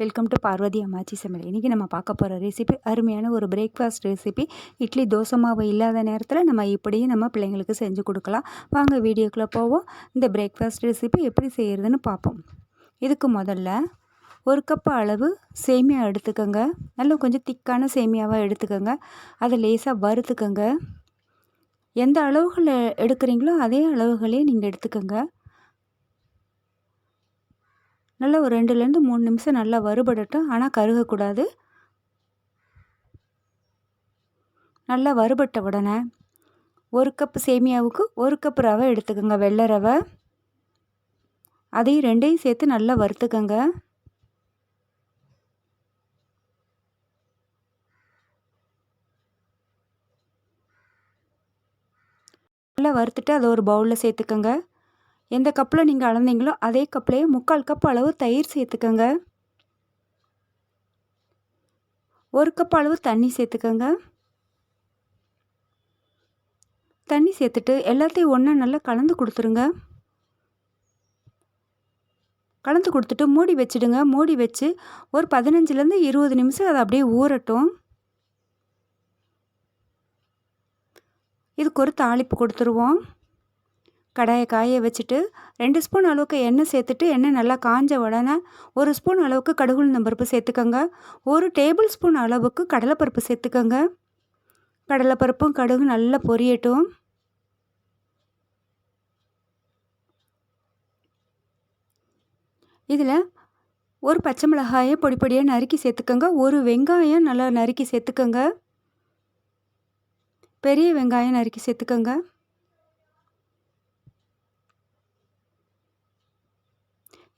Welcome to Parvati அம்மாச்சி சமையல் இன்றைக்கி நம்ம பார்க்க போகிற ரெசிபி அருமையான ஒரு பிரேக்ஃபாஸ்ட் ரெசிபி இட்லி தோசை மாவு இல்லாத நேரத்தில் நம்ம இப்படியும் நம்ம பிள்ளைங்களுக்கு செஞ்சு கொடுக்கலாம். வாங்க வீடியோக்குள்ளே போவோம். இந்த பிரேக்ஃபாஸ்ட் ரெசிபி எப்படி செய்கிறதுன்னு பார்ப்போம். இதுக்கு முதல்ல ஒரு கப் அளவு சேமியா எடுத்துக்கோங்க. நல்லா கொஞ்சம் திக்கான சேமியாவாக எடுத்துக்கோங்க. அதை லேசாக வறுத்துக்கோங்க. எந்த அளவுகளில் எடுக்கிறீங்களோ அதே அளவுகளே நீங்கள் எடுத்துக்கோங்க. நல்லா ஒரு ரெண்டுலேருந்து மூணு நிமிஷம் நல்லா வறுபடட்டும். ஆனால் கருகக்கூடாது. நல்லா வறுபட்ட உடனே ஒரு கப்பு சேமியாவுக்கு ஒரு கப் ரவை எடுத்துக்கோங்க வெள்ளை ரவை. அதையும் ரெண்டையும் சேர்த்து நல்லா வறுத்துக்கோங்க. நல்லா வறுத்துட்டு அதை ஒரு பவுலில் சேர்த்துக்கோங்க. எந்த கப்பில் நீங்கள் அளந்தீங்களோ அதே கப்லேயே முக்கால் கப் அளவு தயிர் சேர்த்துக்கோங்க. ஒரு கப் அளவு தண்ணி சேர்த்துக்கோங்க. தண்ணி சேர்த்துட்டு எல்லாத்தையும் ஒன்றா நல்லா கலந்து கொடுத்துருங்க. கலந்து கொடுத்துட்டு மூடி வச்சுடுங்க. மூடி வச்சு ஒரு பதினஞ்சுலேருந்து இருபது நிமிஷம் அதை அப்படியே ஊறட்டும். இதுக்கு ஒரு தாளிப்பு கொடுத்துருவோம். கடாயை காய வச்சுட்டு ரெண்டு ஸ்பூன் அளவுக்கு எண்ணெய் சேர்த்துட்டு எண்ணெய் நல்லா காஞ்ச உடனே ஒரு ஸ்பூன் அளவுக்கு கடுகுளுந்தம் பருப்பு சேர்த்துக்கோங்க. ஒரு டேபிள் ஸ்பூன் அளவுக்கு கடலைப்பருப்பு சேர்த்துக்கோங்க. கடலைப்பருப்பும் கடுகு நல்லா பொரியட்டும். இதில் ஒரு பச்சை மிளகாயை பொடி பொடியாக நறுக்கி சேர்த்துக்கோங்க. ஒரு வெங்காயம் நல்லா நறுக்கி சேர்த்துக்கோங்க. பெரிய வெங்காயம் நறுக்கி சேர்த்துக்கோங்க.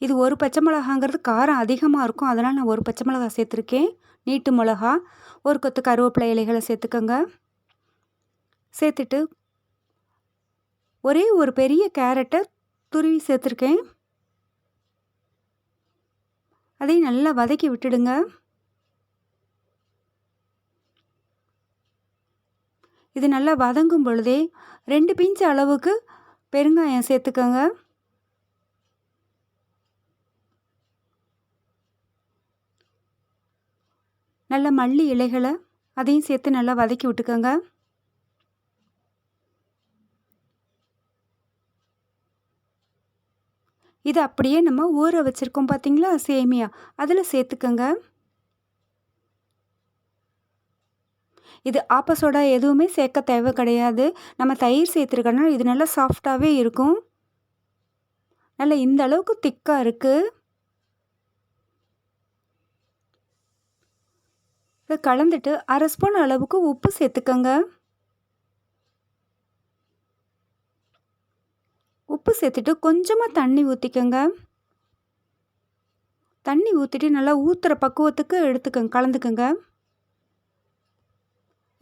இது ஒரு பச்சை மிளகாங்கிறது காரம் அதிகமாக இருக்கும். அதனால் நான் ஒரு பச்சை மிளகா சேர்த்துருக்கேன். நீட்டு மிளகா ஒரு கொத்து கருவேப்பிலை இலைகளை சேர்த்துக்கோங்க. சேர்த்துட்டு ஒரே ஒரு பெரிய கேரட்டை துருவி சேர்த்துருக்கேன். அதையும் நல்லா வதக்கி விட்டுடுங்க. இது நல்லா வதங்கும் பொழுதே ரெண்டு பிஞ்சு அளவுக்கு பெருங்காயம் சேர்த்துக்கோங்க. நல்ல மல்லி இலைகளை அதையும் சேர்த்து நல்லா வதக்கி விட்டுக்கோங்க. இது அப்படியே நம்ம ஊற வச்சுருக்கோம் பார்த்தீங்களா? சேமியா. அதில் சேர்த்துக்கோங்க. இது ஆப்பசோடா எதுவுமே சேர்க்க தேவை கிடையாது. நம்ம தயிர் சேர்த்துருக்கோன்னா இது நல்லா சாஃப்டாகவே இருக்கும். நல்லா இந்த அளவுக்கு திக்காக இருக்குது இதை கலந்துட்டு அரை ஸ்பூன் அளவுக்கு உப்பு சேர்த்துக்கோங்க. உப்பு சேர்த்துட்டு கொஞ்சமாக தண்ணி ஊற்றிக்கோங்க தண்ணி ஊற்றிட்டு நல்லா ஊற்றுற பக்குவத்துக்கு எடுத்துக்கோங்க கலந்துக்கோங்க.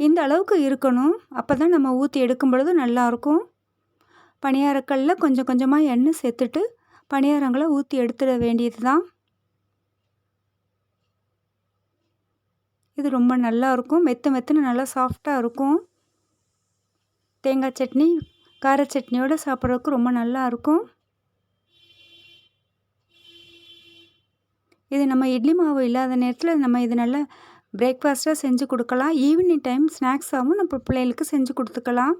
இந்த அளவுக்கு இருக்கணும். அப்போ தான் நம்ம ஊற்றி எடுக்கும் பொழுது நல்லாயிருக்கும். பணியாரக்கல்லில் கொஞ்சம் கொஞ்சமாக எண்ணெய் சேர்த்துட்டு பணியாரங்களை ஊற்றி எடுத்துட வேண்டியது தான் இது ரொம்ப நல்லாயிருக்கும் மெத்து மெத்துன்னு நல்லா சாஃப்டாக இருக்கும். தேங்காய் சட்னி கார சட்னியோடு சாப்பிட்றதுக்கு ரொம்ப நல்லா இருக்கும் இது நம்ம இட்லி மாவு இல்லாத நேரத்தில் நம்ம இது நல்லா பிரேக்ஃபாஸ்ட்டாக செஞ்சு கொடுக்கலாம். ஈவினிங் டைம் ஸ்நாக்ஸாகவும் நம்ம பிள்ளைகளுக்கு செஞ்சு கொடுத்துக்கலாம்.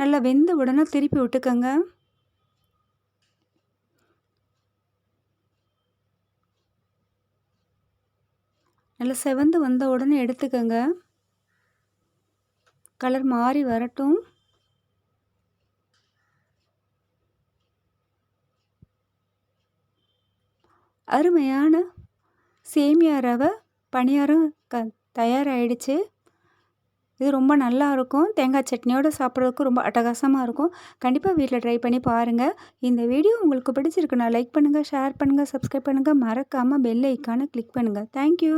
நல்லா வெந்த உடனே திருப்பி விட்டுக்கோங்க. நல்லா செவந்து வந்த உடனே எடுத்துக்கோங்க. கலர் மாறி வரட்டும். அருமையான சேமியா ரவை பணியாரம் க தயாராகிடுச்சு இது ரொம்ப நல்லா இருக்கும். தேங்காய் சட்னியோடு சாப்பிட்றதுக்கு ரொம்ப அட்டகாசமாக இருக்கும். கண்டிப்பாக வீட்டில் ட்ரை பண்ணி பாருங்கள் இந்த வீடியோ உங்களுக்கு பிடிச்சிருக்குன்னா லைக் பண்ணுங்கள் ஷேர் பண்ணுங்கள் சப்ஸ்கிரைப் பண்ணுங்கள் மறக்காமல் பெல் ஐக்கானை கிளிக் பண்ணுங்கள் தேங்க்யூ